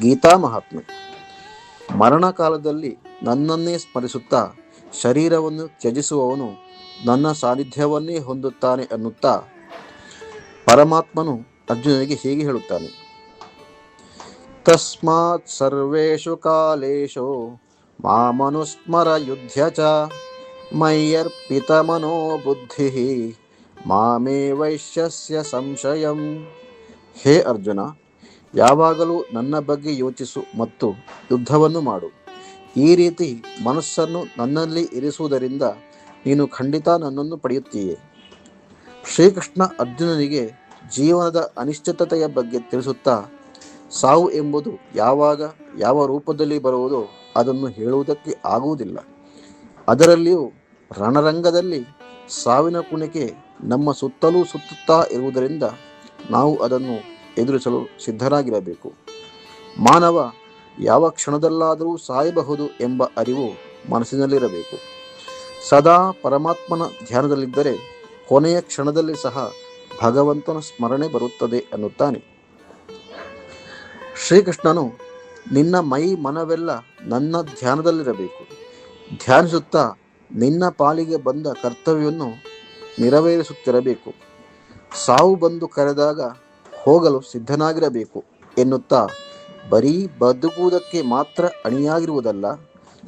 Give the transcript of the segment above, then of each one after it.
ಗೀತಾ ಮಹಾತ್ಮೆ. ಮರಣ ಕಾಲದಲ್ಲಿ ನನ್ನನ್ನೇ ಸ್ಮರಿಸುತ್ತಾ ಶರೀರವನ್ನು ತ್ಯಜಿಸುವವನು ನನ್ನ ಸಾನ್ನಿಧ್ಯವನ್ನೇ ಹೊಂದುತ್ತಾನೆ ಅನ್ನುತ್ತಾ ಪರಮಾತ್ಮನು ಅರ್ಜುನನಿಗೆ ಹೀಗೆ ಹೇಳುತ್ತಾನೆ. ತಸ್ಮಾತ್ ಸರ್ವೇಷು ಕಾಲೇಶು ಮಾಮನುಸ್ಮರ ಯುದ್ಧ ಚ ಮಯ್ಯರ್ಪಿತ ಮನೋ ಬುದ್ಧಿ ಮಾಮೇ ವೈಶ್ಯಸ್ಯ ಸಂಶಯಂ. ಹೇ ಅರ್ಜುನ ಯಾವಾಗಲೂ ನನ್ನ ಬಗ್ಗೆ ಯೋಚಿಸು ಮತ್ತು ಯುದ್ಧವನ್ನು ಮಾಡು. ಈ ರೀತಿ ಮನಸ್ಸನ್ನು ನನ್ನಲ್ಲಿ ಇರಿಸುವುದರಿಂದ ನೀನು ಖಂಡಿತ ನನ್ನನ್ನು ಪಡೆಯುತ್ತೀಯೇ. ಶ್ರೀಕೃಷ್ಣ ಅರ್ಜುನನಿಗೆ ಜೀವನದ ಅನಿಶ್ಚಿತತೆಯ ಬಗ್ಗೆ ತಿಳಿಸುತ್ತಾ, ಸಾವು ಎಂಬುದು ಯಾವಾಗ, ಯಾವ ರೂಪದಲ್ಲಿ ಬರುವುದೋ ಅದನ್ನು ಹೇಳುವುದಕ್ಕೆ ಆಗುವುದಿಲ್ಲ. ಅದರಲ್ಲಿಯೂ ರಣರಂಗದಲ್ಲಿ ಸಾವಿನ ಕುಣಿಕೆ ನಮ್ಮ ಸುತ್ತಲೂ ಸುತ್ತುತ್ತಾ ಇರುವುದರಿಂದ ನಾವು ಅದನ್ನು ಎದುರಿಸಲು ಸಿದ್ಧರಾಗಿರಬೇಕು. ಮಾನವ ಯಾವ ಕ್ಷಣದಲ್ಲಾದರೂ ಸಾಯಬಹುದು ಎಂಬ ಅರಿವು ಮನಸ್ಸಿನಲ್ಲಿರಬೇಕು. ಸದಾ ಪರಮಾತ್ಮನ ಧ್ಯಾನದಲ್ಲಿದ್ದರೆ ಕೊನೆಯ ಕ್ಷಣದಲ್ಲಿ ಸಹ ಭಗವಂತನ ಸ್ಮರಣೆ ಬರುತ್ತದೆ ಅನ್ನುತ್ತಾನೆ. ಶ್ರೀಕೃಷ್ಣನು, ನಿನ್ನ ಮೈ ಮನವೆಲ್ಲ ನನ್ನ ಧ್ಯಾನದಲ್ಲಿರಬೇಕು. ಧ್ಯಾನಿಸುತ್ತಾ ನಿನ್ನ ಪಾಲಿಗೆ ಬಂದ ಕರ್ತವ್ಯವನ್ನು ನೆರವೇರಿಸುತ್ತಿರಬೇಕು. ಸಾವು ಬಂದು ಕರೆದಾಗ ಹೋಗಲು ಸಿದ್ಧನಾಗಿರಬೇಕು ಎನ್ನುತ್ತಾ ಬರೀ ಬದುಕುವುದಕ್ಕೆ ಮಾತ್ರ ಅಣಿಯಾಗಿರುವುದಲ್ಲ,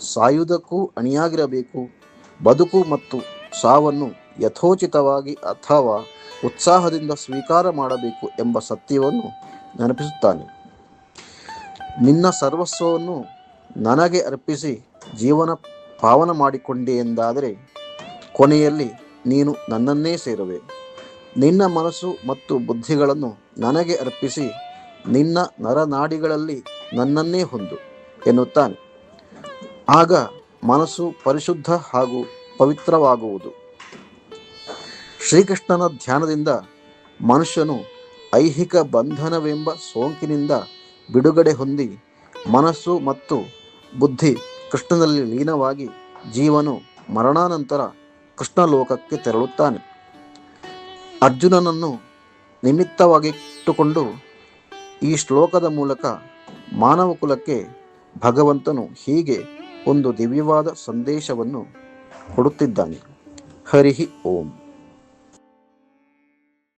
ಸಾಯುವುದಕ್ಕೂ ಅಣಿಯಾಗಿರಬೇಕು. ಬದುಕು ಮತ್ತು ಸಾವನ್ನು ಯಥೋಚಿತವಾಗಿ ಅಥವಾ ಉತ್ಸಾಹದಿಂದ ಸ್ವೀಕಾರ ಮಾಡಬೇಕು ಎಂಬ ಸತ್ಯವನ್ನು ನೆನಪಿಸುತ್ತಾನೆ. ನಿನ್ನ ಸರ್ವಸ್ವವನ್ನು ನನಗೆ ಅರ್ಪಿಸಿ ಜೀವನ ಪಾವನ ಮಾಡಿಕೊಂಡೆ ಎಂದಾದರೆ ಕೊನೆಯಲ್ಲಿ ನೀನು ನನ್ನನ್ನೇ ಸೇರುವೆ. ನಿನ್ನ ಮನಸ್ಸು ಮತ್ತು ಬುದ್ಧಿಗಳನ್ನು ನನಗೆ ಅರ್ಪಿಸಿ, ನಿನ್ನ ನರನಾಡಿಗಳಲ್ಲಿ ನನ್ನನ್ನೇ ಹೊಂದು ಎನ್ನುತ್ತಾನೆ. ಆಗ ಮನಸ್ಸು ಪರಿಶುದ್ಧ ಹಾಗೂ ಪವಿತ್ರವಾಗುವುದು. ಶ್ರೀಕೃಷ್ಣನ ಧ್ಯಾನದಿಂದ ಮನುಷ್ಯನು ಐಹಿಕ ಬಂಧನವೆಂಬ ಸೋಂಕಿನಿಂದ ಬಿಡುಗಡೆ ಹೊಂದಿ, ಮನಸ್ಸು ಮತ್ತು ಬುದ್ಧಿ ಕೃಷ್ಣನಲ್ಲಿ ಲೀನವಾಗಿ ಜೀವನು ಮರಣಾನಂತರ ಕೃಷ್ಣ ಲೋಕಕ್ಕೆ ತೆರಳುತ್ತಾನೆ. ಅರ್ಜುನನನ್ನು ನಿಮಿತ್ತವಾಗಿಟ್ಟುಕೊಂಡು ಈ ಶ್ಲೋಕದ ಮೂಲಕ ಮಾನವ ಕುಲಕ್ಕೆ ಭಗವಂತನು ಹೀಗೆ ಒಂದು ದಿವ್ಯವಾದ ಸಂದೇಶವನ್ನು ಕೊಡುತ್ತಿದ್ದಾನೆ. ಹರಿಹಿ ಓಂ.